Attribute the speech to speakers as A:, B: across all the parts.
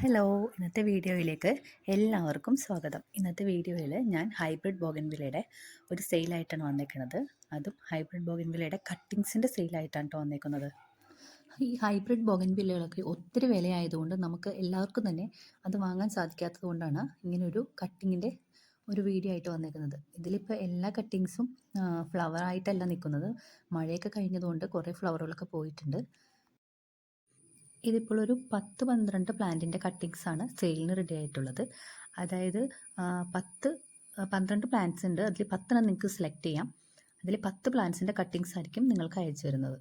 A: Hello ഇന്നത്തെ വീഡിയോയിലേക്ക് എല്ലാവർക്കും സ്വാഗതം. ഇന്നത്തെ വീഡിയോയിൽ ഞാൻ ഹൈബ്രിഡ് ബോഗൻവിലയുടെ ഒരു സെയിലായിട്ടാണ് വന്നേക്കുന്നത്. അതും ഹൈബ്രിഡ് ബോഗൻവിലയുടെ കട്ടിങ്സിന്റെ സെയിലായിട്ടാണ് കേട്ടോ വന്നേക്കുന്നത്. ഈ ഹൈബ്രിഡ് ബോഗൻവില്ലകളൊക്കെ ഒത്തിരി വിലയായതുകൊണ്ട് നമുക്ക് എല്ലാവർക്കും തന്നെ അത് വാങ്ങാൻ സാധിക്കാത്തത് കൊണ്ടാണ് ഇങ്ങനൊരു കട്ടിങ്ങിന്റെ ഒരു വീഡിയോ ആയിട്ട് വന്നേക്കുന്നത്. ഇതിലിപ്പോൾ എല്ലാ കട്ടിങ്സും ഫ്ലവർ ആയിട്ടല്ല നിൽക്കുന്നത്. മഴയൊക്കെ കഴിഞ്ഞതുകൊണ്ട് കുറേ ഫ്ലവറുകളൊക്കെ പോയിട്ടുണ്ട്. ഇതിപ്പോൾ ഒരു പത്ത് പന്ത്രണ്ട് പ്ലാന്റിന്റെ കട്ടിങ്സ് ആണ് സെയിലിന് റെഡി ആയിട്ടുള്ളത്. അതായത് പത്ത് പന്ത്രണ്ട് പ്ലാന്റ്സ് ഉണ്ട്. അതിൽ പത്തെണ്ണം നിങ്ങൾക്ക് സെലക്ട് ചെയ്യാം. അതിൽ പത്ത് പ്ലാന്റ്സിന്റെ കട്ടിങ്സ് ആയിരിക്കും നിങ്ങൾക്ക് അയച്ചു തരുന്നത്.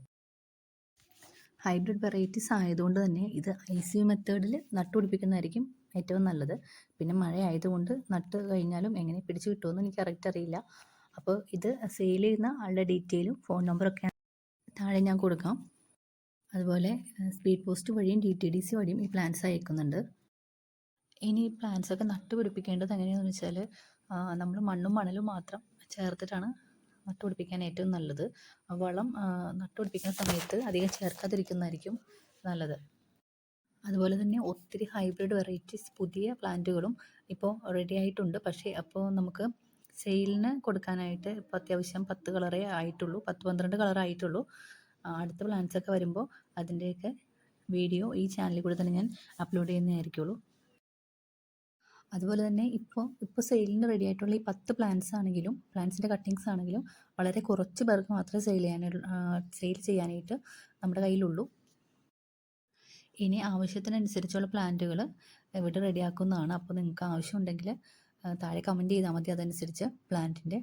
A: ഹൈബ്രിഡ് വെറൈറ്റീസ് ആയതുകൊണ്ട് തന്നെ ഇത് ഐ സി യു മെത്തേഡിൽ നട്ടുപിടിപ്പിക്കുന്നതായിരിക്കും ഏറ്റവും നല്ലത്. പിന്നെ മഴ ആയതുകൊണ്ട് നട്ട് കഴിഞ്ഞാലും എങ്ങനെ പിടിച്ചു കിട്ടുമെന്ന് എനിക്ക് കറക്റ്റ് അറിയില്ല. അപ്പോൾ ഇത് സെയിൽ ചെയ്യുന്ന ആളുടെ ഡീറ്റെയിലും ഫോൺ നമ്പറൊക്കെ താഴെ ഞാൻ കൊടുക്കാം. അതുപോലെ സ്പീഡ് പോസ്റ്റ് വഴിയും ഡി ടി ഡി സി വഴിയും ഈ പ്ലാൻസ് അയക്കുന്നുണ്ട്. ഇനി ഈ പ്ലാൻസ് ഒക്കെ നട്ടുപിടിപ്പിക്കേണ്ടത് എങ്ങനെയാണെന്ന് വെച്ചാൽ നമ്മൾ മണ്ണും മണലും മാത്രം ചേർത്തിട്ടാണ് നട്ടുപിടിപ്പിക്കാൻ ഏറ്റവും നല്ലത്. വളം നട്ടുപിടിപ്പിക്കുന്ന സമയത്ത് അധികം ചേർക്കാതിരിക്കുന്നതായിരിക്കും നല്ലത്. അതുപോലെ തന്നെ ഒത്തിരി ഹൈബ്രിഡ് വെറൈറ്റീസ് പുതിയ പ്ലാന്റുകളും ഇപ്പോൾ റെഡി ആയിട്ടുണ്ട്. പക്ഷേ അപ്പോൾ നമുക്ക് സെയിലിന് കൊടുക്കാനായിട്ട് ഇപ്പോൾ അത്യാവശ്യം പത്ത് കളറേ ആയിട്ടുള്ളൂ. പത്ത് പന്ത്രണ്ട് കളർ ആയിട്ടുള്ളൂ അടുത്ത പ്ലാൻസൊക്കെ വരുമ്പോൾ അതിന്റെയൊക്കെ വീഡിയോ ഈ ചാനലിൽ കൂടെ തന്നെ ഞാൻ അപ്ലോഡ് ചെയ്യുന്നതായിരിക്കുള്ളൂ അതുപോലെ തന്നെ ഇപ്പോൾ ഇപ്പോൾ സെയിലിന് റെഡി ആയിട്ടുള്ള ഈ പത്ത് പ്ലാൻസ് ആണെങ്കിലും പ്ലാൻസിന്റെ കട്ടിങ്സ് ആണെങ്കിലും വളരെ കുറച്ച് പേർക്ക് മാത്രമേ സെയിൽ ചെയ്യാനുള്ള സെയിൽ ചെയ്യാനായിട്ട് നമ്മുടെ കയ്യിലുള്ളൂ. ഇനി ആവശ്യത്തിനനുസരിച്ചുള്ള പ്ലാന്റുകൾ ഇവിടെ റെഡിയാക്കുന്നതാണ് അപ്പോൾ നിങ്ങൾക്ക് ആവശ്യമുണ്ടെങ്കിൽ താഴെ കമന്റ് ചെയ്താൽ മതി. അതനുസരിച്ച് പ്ലാന്റിന്റെ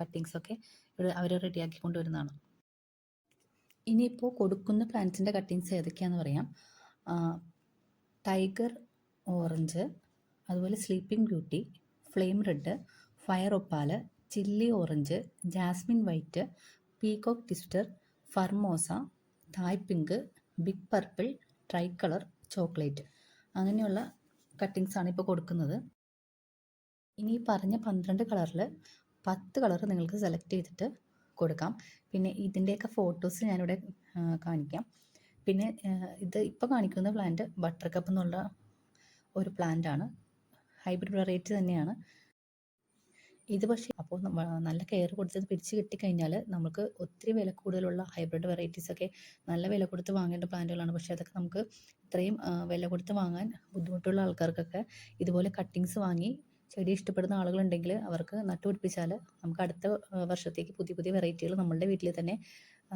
A: കട്ടിങ്സൊക്കെ ഇവിടെ അവർ റെഡിയാക്കി കൊണ്ടുവരുന്നതാണ്. ഇനിയിപ്പോൾ കൊടുക്കുന്ന പ്ലാന്റ്സിന്റെ കട്ടിങ്സ് ഏതൊക്കെയാണെന്ന് പറയാം. ടൈഗർ ഓറഞ്ച് അതുപോലെ sleeping beauty flame red fire opal chilli orange jasmine white peacock twister Formosa Thai pink big purple tricolour chocolate. അങ്ങനെയുള്ള കട്ടിങ്സ് ആണ് ഇപ്പോൾ കൊടുക്കുന്നത്. ഇനി പറഞ്ഞ പന്ത്രണ്ട് കളറിൽ പത്ത് കളർ നിങ്ങൾക്ക് സെലക്ട് ചെയ്തിട്ട് കൊടുക്കാം. പിന്നെ ഇതിന്റെയൊക്കെ ഫോട്ടോസ് ഞാനിവിടെ കാണിക്കാം. പിന്നെ ഇത് ഇപ്പോൾ കാണിക്കുന്ന പ്ലാന്റ് ബട്ടർ കപ്പ് എന്നുള്ള ഒരു പ്ലാന്റ് ആണ്. ഹൈബ്രിഡ് വെറൈറ്റി തന്നെയാണ്. ഇത് പക്ഷേ അപ്പോൾ നല്ല കെയർ കൊടുത്തത് പിടിച്ച് കിട്ടിക്കഴിഞ്ഞാൽ നമുക്ക് ഒത്തിരി വില കൂടുതലുള്ള ഹൈബ്രിഡ് വെറൈറ്റീസ് ഒക്കെ നല്ല വില കൊടുത്ത് വാങ്ങേണ്ട പ്ലാന്റുകളാണ് പക്ഷേ അതൊക്കെ നമുക്ക് ഇത്രയും വില കൊടുത്ത് വാങ്ങാൻ ബുദ്ധിമുട്ടുള്ള ആൾക്കാർക്കൊക്കെ ഇതുപോലെ കട്ടിങ്സ് വാങ്ങി ചെടി ഇഷ്ടപ്പെടുന്ന ആളുകളുണ്ടെങ്കിൽ അവർക്ക് നട്ടുപിടിപ്പിച്ചാൽ നമുക്ക് അടുത്ത വർഷത്തേക്ക് പുതിയ പുതിയ വെറൈറ്റികൾ നമ്മളുടെ വീട്ടിൽ തന്നെ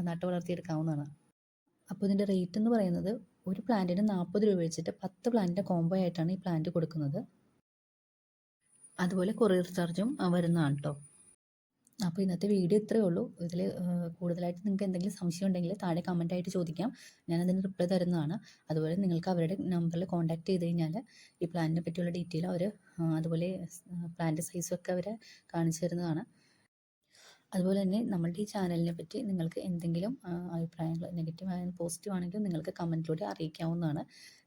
A: നട്ടു വളർത്തിയെടുക്കാവുന്നതാണ്. അപ്പോൾ ഇതിന്റെ റേറ്റ് എന്ന് പറയുന്നത് ഒരു പ്ലാന്റിന് നാൽപ്പത് രൂപ വെച്ചിട്ട് പത്ത് പ്ലാന്റിന്റെ കോംബോ ആയിട്ടാണ് ഈ പ്ലാന്റ് കൊടുക്കുന്നത്. അതുപോലെ കൊറിയർ ചാർജും വരുന്നതാണ് കേട്ടോ അപ്പോൾ ഇന്നത്തെ വീഡിയോ ഇത്രയേ ഉള്ളൂ. ഇതിൽ കൂടുതലായിട്ട് നിങ്ങൾക്ക് എന്തെങ്കിലും സംശയം ഉണ്ടെങ്കിൽ താഴെ കമന്റ് ആയിട്ട് ചോദിക്കാം. ഞാൻ അതിന് റിപ്ലൈ തരുന്നതാണ്. അതുപോലെ നിങ്ങൾക്ക് അവരുടെ നമ്പറിൽ കോൺടാക്ട് ചെയ്ത് കഴിഞ്ഞാൽ ഈ പ്ലാനിനെ പറ്റിയുള്ള ഡീറ്റെയിൽ അവർ അതുപോലെ പ്ലാന്റ് സൈസൊക്കെ അവർ കാണിച്ചു തരുന്നതാണ്. അതുപോലെ തന്നെ നമ്മളുടെ ഈ ചാനലിനെ പറ്റി നിങ്ങൾക്ക് എന്തെങ്കിലും അഭിപ്രായങ്ങൾ നെഗറ്റീവ് ആയാലും പോസിറ്റീവ് ആണെങ്കിലും നിങ്ങൾക്ക് കമന്റിലൂടെ അറിയിക്കാവുന്നതാണ്.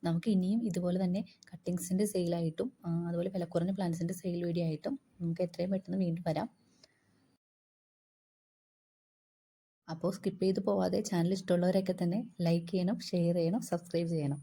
A: നമുക്ക് ഇനിയും ഇതുപോലെ തന്നെ കട്ടിങ്സിന്റെ സെയിലായിട്ടും അതുപോലെ വിലക്കുറഞ്ഞ പ്ലാന്റ്സിന്റെ സെയിൽ വീഡിയോ നമുക്ക് എത്രയും പെട്ടെന്ന് വീണ്ടും വരാം. അപ്പോൾ സ്കിപ്പ് ചെയ്ത് പോവാതെ ചാനൽ ഇഷ്ടമുള്ളവരൊക്കെ തന്നെ ലൈക്ക് ചെയ്യണം ഷെയർ ചെയ്യണം സബ്സ്ക്രൈബ് ചെയ്യണം.